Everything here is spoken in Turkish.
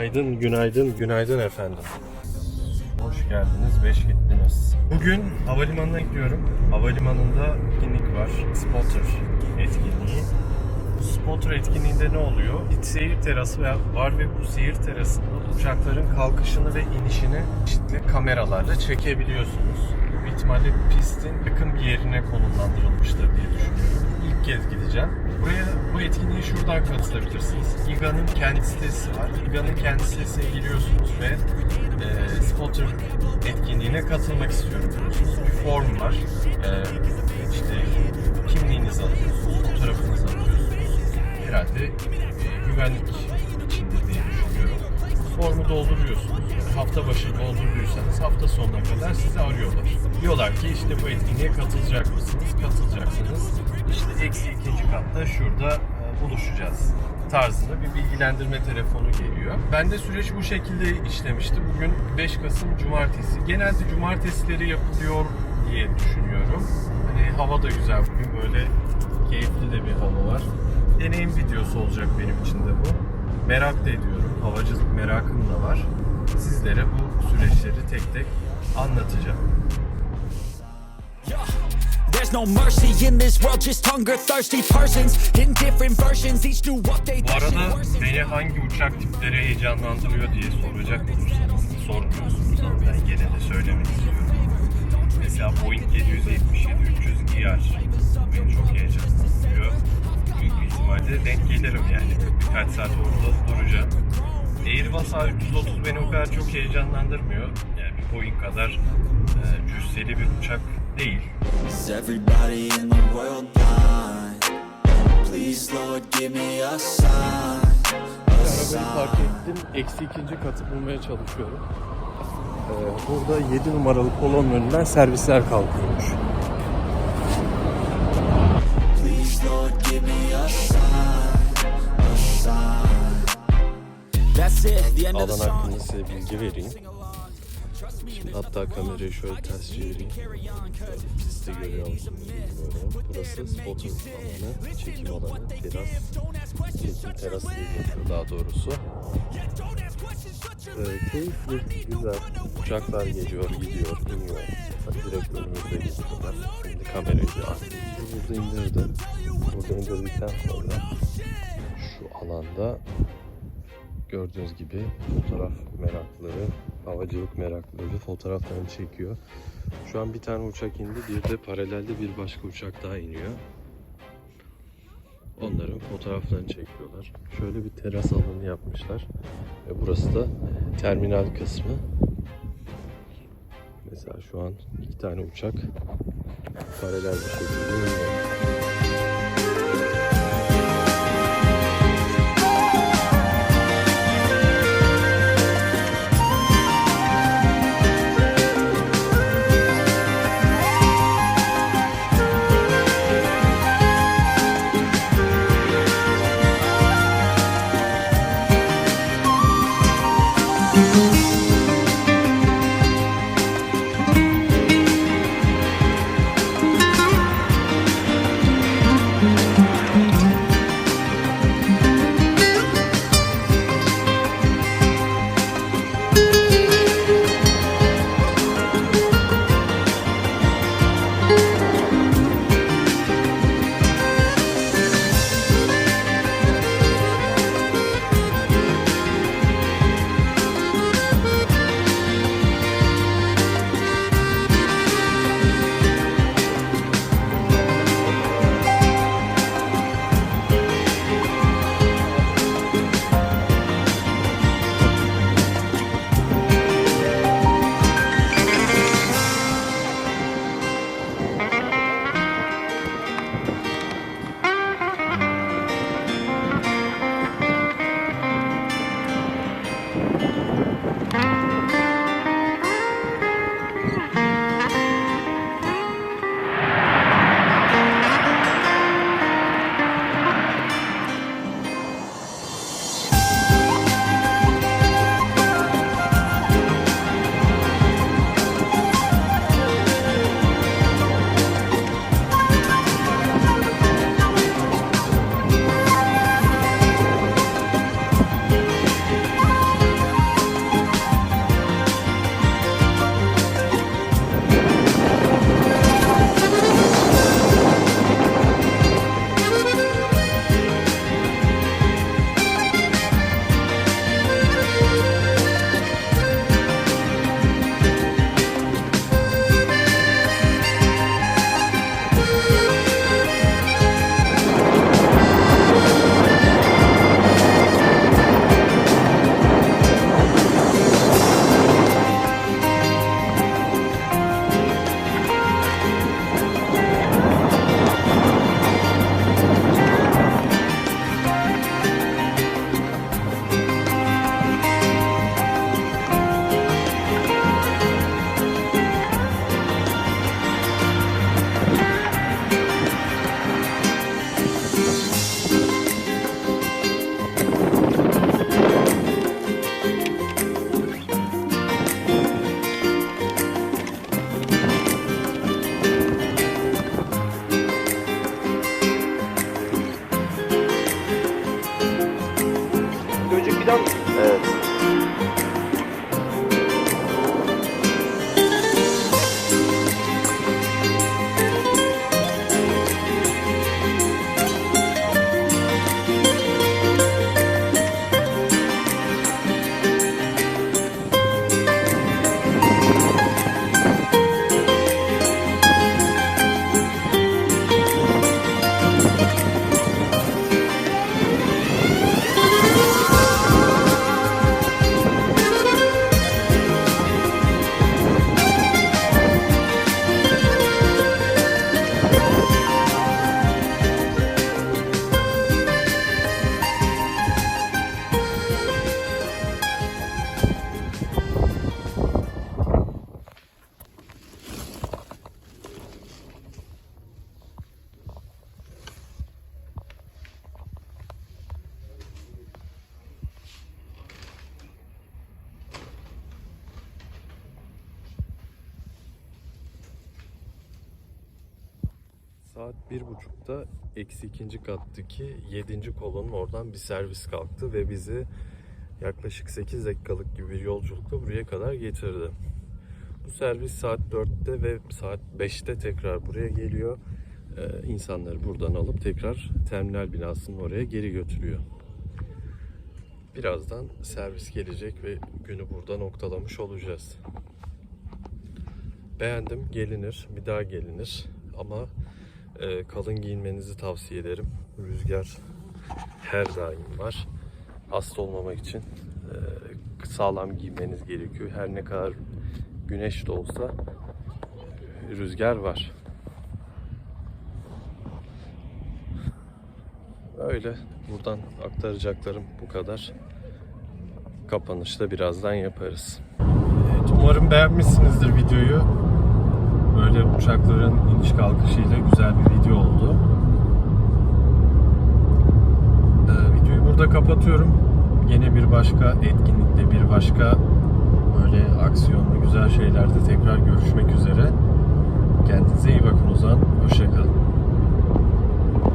Günaydın, günaydın, günaydın efendim. Hoş geldiniz, beş gittiniz. Bugün havalimanına gidiyorum. Havalimanında etkinlik var. Spotter etkinliği. Bu Spotter etkinliğinde ne oluyor? Bir seyir terası var ve bu seyir terasında uçakların kalkışını ve inişini çeşitli kameralarla çekebiliyorsunuz. Büyük ihtimalle pistin yakın bir yerine konumlandırılmıştır diye düşünüyorum. İlk kez gideceğim. Buraya bu etkinliğe şuradan katılabilirsiniz. İGA'nın kendi sitesi var. İGA'nın kendi sitesine giriyorsunuz ve e, Spotter etkinliğine katılmak istiyorum diyorsunuz. Bir form var. E, işte kimliğinizi alıyorsunuz, fotoğrafınızı alıyorsunuz. Herhalde e, güvenlik. Formu dolduruyorsunuz. Hafta başı doldurduysanız hafta sonuna kadar sizi arıyorlar. Diyorlar ki işte bu etkinliğe katılacak mısınız? Katılacaksınız. İşte eksi ikinci katta şurada e, buluşacağız tarzında bir bilgilendirme telefonu geliyor. Ben de süreç bu şekilde işlemişti. Bugün 5 Kasım Cumartesi. Genelde cumartesileri yapılıyor diye düşünüyorum. Hani hava da güzel bugün böyle keyifli de bir hava var. Deneyim videosu olacak benim için de bu. Merak da ediyorum. Havacılık merakım da var. Sizlere bu süreçleri tek tek anlatacağım. Bu arada beni hangi uçak tipleri heyecanlandırıyor diye soracak olursanız sormuyorsunuz ama ben gene de söylemek istiyorum. Mesela Boeing 777-300 ER beni ihtimalle denk gelirim yani. Birkaç saat orada duracağım. Airbus A330 beni o kadar çok heyecanlandırmıyor. Yani bir Boeing kadar e, cüsseli bir uçak değil. Is everybody in the world blind? Please, Lord, give me a sign. A Arabayı park ettim. Eksi ikinci katı bulmaya çalışıyorum. Ee, burada 7 numaralı kolonun önünden servisler kalkıyormuş. Alan hakkında size bilgi vereyim. Şimdi hatta kamerayı şöyle ters çevireyim. Pisti görüyor musunuz bilmiyorum. Burası spotter alanı, çekim alanı, teras. Çekim terası diye geçiyor daha doğrusu. Ee, keyifli, güzel. Uçaklar geliyor, gidiyor, iniyor. Direkt önümüzde geçiyorlar. Şimdi kamerayı bir. Burada indirdim. Burada indirdikten sonra şu alanda gördüğünüz gibi fotoğraf meraklıları, havacılık meraklıları fotoğraflarını çekiyor. Şu an bir tane uçak indi, bir de paralelde bir başka uçak daha iniyor. Onların fotoğraflarını çekiyorlar. Şöyle bir teras alanı yapmışlar. Ve burası da terminal kısmı. Mesela şu an iki tane uçak paralel bir şekilde iniyor. Música fidan evet. Saat bir buçukta eksi ikinci kattaki yedinci kolonun oradan bir servis kalktı ve bizi yaklaşık 8 dakikalık gibi bir yolculukla buraya kadar getirdi. Bu servis saat 4'te ve saat 5'te tekrar buraya geliyor. Ee, insanları buradan alıp tekrar terminal binasının oraya geri götürüyor. Birazdan servis gelecek ve günü burada noktalamış olacağız. Beğendim, gelinir, bir daha gelinir ama e, kalın giyinmenizi tavsiye ederim. Rüzgar her daim var. Hasta olmamak için e, sağlam giymeniz gerekiyor. Her ne kadar güneş de olsa rüzgar var. Öyle. Buradan aktaracaklarım bu kadar. Kapanışta birazdan yaparız. Evet, umarım beğenmişsinizdir videoyu. Böyle uçakların iniş kalkışıyla güzel bir video oldu. Ee, videoyu burada kapatıyorum. Yine bir başka etkinlikte, bir başka böyle aksiyonlu güzel şeylerde tekrar görüşmek üzere. Kendinize iyi bakın o zaman. Hoşçakalın.